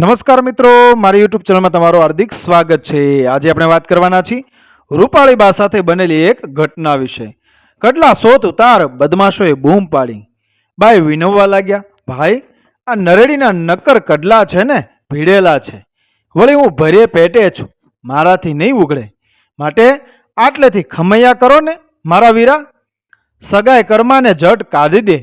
નમસ્કાર મિત્રો, મારી યુટ્યુબ ચેનલમાં તમારું હાર્દિક સ્વાગત છે. આજે આપણે વાત કરવાના છીએ રૂપાળી બા સાથે બનેલી એક ઘટના વિશે. કટલા સોત ઉતાર બદમાશોએ બૂમ પાડી. બાઈ વિનવવા લાગ્યા, ભાઈ, આ નરેડીના નક્કર કડલા છે ને, ભીડેલા છે. વળી હું ભરે પેટે છું, મારાથી નહીં ઉગડે. માટે આટલેથી ખમૈયા કરો ને, મારા વીરા. સગાઈ કર્માને જટ કાઢી દે.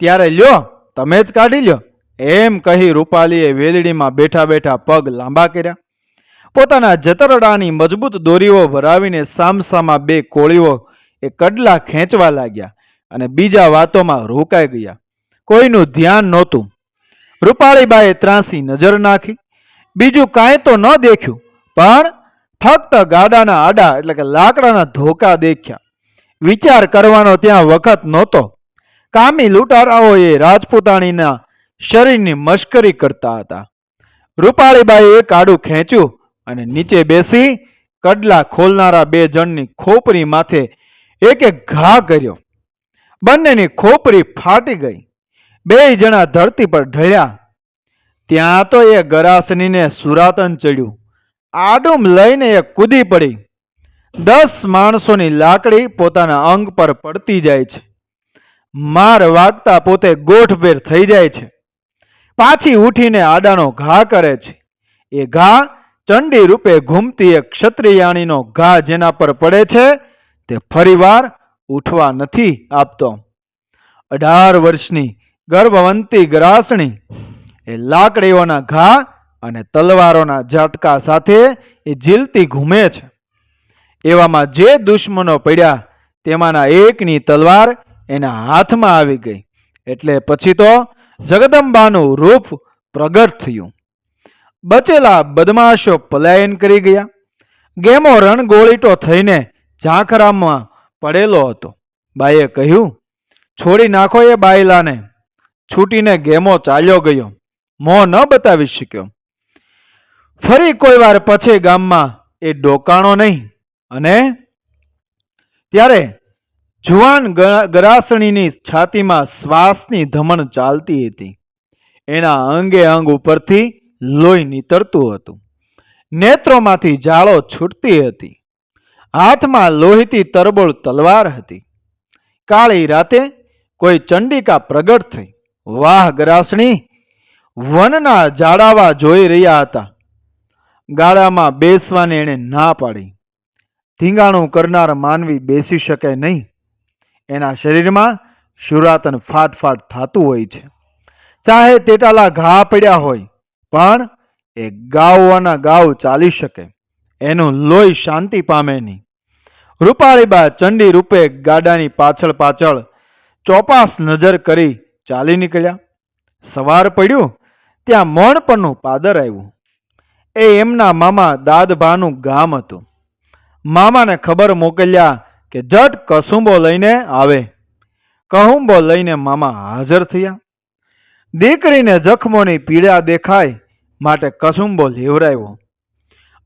ત્યારે લ્યો, તમે જ કાઢી લ્યો. એમ કહી રૂપાલીએ વેલડીમાં બેઠા બેઠા પગ લાંબા કર્યા. પોતાના જતરડાની મજબૂત દોરીઓ ભરાવીને સામસામા બે કોળીઓ એ કડલા ખેંચવા લાગ્યા અને બીજા વાતોમાં રોકાઈ ગયા. કોઈનું ધ્યાન નહોતું. રૂપાળીબાએ ત્રાસી નજર નાખી. બીજું કાંઈ તો ન દેખ્યું, પણ ફક્ત ગાડાના આડા એટલે કે લાકડાના ધોકા દેખ્યા. વિચાર કરવાનો ત્યાં વખત નહોતો. કામી લૂંટારાઓએ રાજપૂતાણીના શરીરની મશ્કરી કરતા હતા. રૂપાળીબાઈએ કાડું ખેંચ્યું અને નીચે બેસી કડલા ખોલનારા બે જણની ખોપરી માથે એક એક ઘા કર્યો. બંનેની ખોપરી ફાટી ગઈ. બે જણા ધરતી પર ઢળ્યા. ત્યાં તો એ ગરાસનીને સુરાતન ચડ્યું. આડુમ લઈને એ કૂદી પડી. દસ માણસોની લાકડી પોતાના અંગ પર પડતી જાય છે. માર વાગતા પોતે ગોઠવેર થઈ જાય છે. પાછી ઉઠીને આડાનો ઘા કરે છે. એ ઘા ચંડી રૂપે ઘૂમતી એક ક્ષત્રિયાણીનો ઘા જેના પર પડે છે, તે ફરીવાર ઉઠવા નથી આપતો. અઢાર વર્ષની ગર્ભવંતી ગ્રાસણી એ લાકડીઓના ઘા અને તલવારોના ઝાટકા સાથે એ ઝીલતી ઘૂમે છે. એવામાં જે દુશ્મનો પડ્યા તેમાંના એકની તલવાર એના હાથમાં આવી ગઈ. એટલે પછી તો જગદંબાનું રૂપ પ્રગટ થયું. બચેલા બદમાશો પલાયન કરી ગયા. ગેમો રણગોળીટો થઈને ઝાંખરામાં પડેલો હતો. બાઈએ કહ્યું, છોડી નાખો એ બાયલાને. છૂટીને ગેમો ચાલ્યો ગયો. મોં ન બતાવી શક્યો. ફરી કોઈ વાર પછી ગામમાં એ ડોકાણો નહીં. અને ત્યારે જુવાન ગરાસણીની છાતીમાં શ્વાસની ધમણ ચાલતી હતી. એના અંગે અંગ ઉપરથી લોહી નીતરતું હતું. નેત્રોમાંથી જાળો છૂટતી હતી. હાથમાં લોહીથી તરબોળ તલવાર હતી. કાળી રાતે કોઈ ચંડિકા પ્રગટ થઈ. વાહ, ગરાસણી! વનના જાડાવા જોઈ રહ્યા હતા. ગાળામાં બેસવાની એણે ના પાડી. ધીંગાણું કરનાર માનવી બેસી શકે નહીં. એના શરીરમાં શુરાતન ફાટ ફાટ થતું હોય છે. ચાહે તેટાલા ઘા પડ્યા હોય, પણ એ ગાવવાના ગાવ ચાલી શકે. એનું લોહી શાંતિ પામે નહીં. રૂપાળીબા ચંડી રૂપે ગાડાની પાછળ પાછળ ચોપાસ નજર કરી ચાલી નીકળ્યા. સવાર પડ્યું, ત્યાં મોણ પરનું પાદર આવ્યું. એ એમના મામા દાદભાનું ગામ હતું. મામાને ખબર મોકલ્યા કે જટ કસુંબો લઈને આવે. કહુંબો લઈને મામા હાજર થયા. દીકરીને જખમોની પીડા દેખાય માટે કસુંબો લેવડાવ્યો.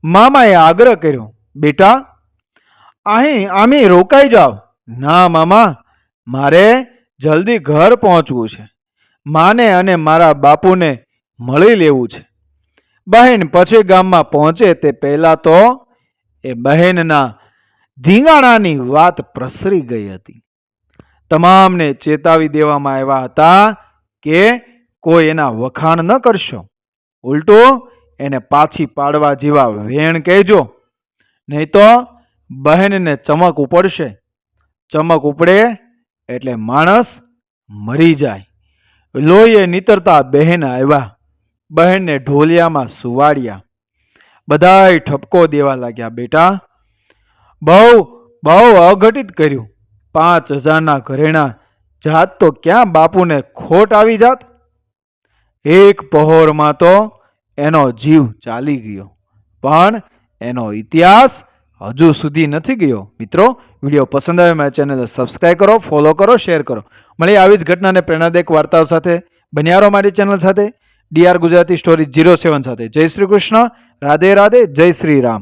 મામાએ આગ્રહ કર્યો, બેટા, અહીં આમી રોકાઈ જાઓ ના મામા, મારે જલ્દી ઘર પહોંચવું છે. માને અને મારા બાપુને મળી લેવું છે. બહેન પછી ગામમાં પહોંચે તે પહેલાં તો એ બહેનના ધીંગાણાની વાત પ્રસરી ગઈ હતી. તમામને ચેતાવી દેવામાં આવ્યા હતા કે કોઈ એના વખાણ ન કરશો. ઉલટો એને પાછી પાડવા જેવા વેણ કહેજો. નહીં તો બહેનને ચમક ઉપડશે. ચમક ઉપડે એટલે માણસ મરી જાય. લોહીએ નીતરતા બહેન આવ્યા. બહેનને ઢોલિયામાં સુવાડ્યા. બધાય ઠપકો દેવા લાગ્યા, બેટા બહુ બહુ અઘટિત કર્યું. પાંચ હજારના ઘરેણા જાત તો ક્યાં બાપુને ખોટ આવી જાત? એક પહોરમાં તો એનો જીવ ચાલી ગયો, પણ એનો ઇતિહાસ હજુ સુધી નથી ગયો. મિત્રો, વીડિયો પસંદ આવે મારી ચેનલને સબસ્ક્રાઈબ કરો, ફોલો કરો, શેર કરો. મળી આવી જ ઘટનાને પ્રેરણાદાયક વાર્તાઓ સાથે. બન્યારો મારી ચેનલ સાથે. DR Gujarati story zero seven સાથે. જય શ્રી કૃષ્ણ. રાધે રાધે, જય શ્રી રામ.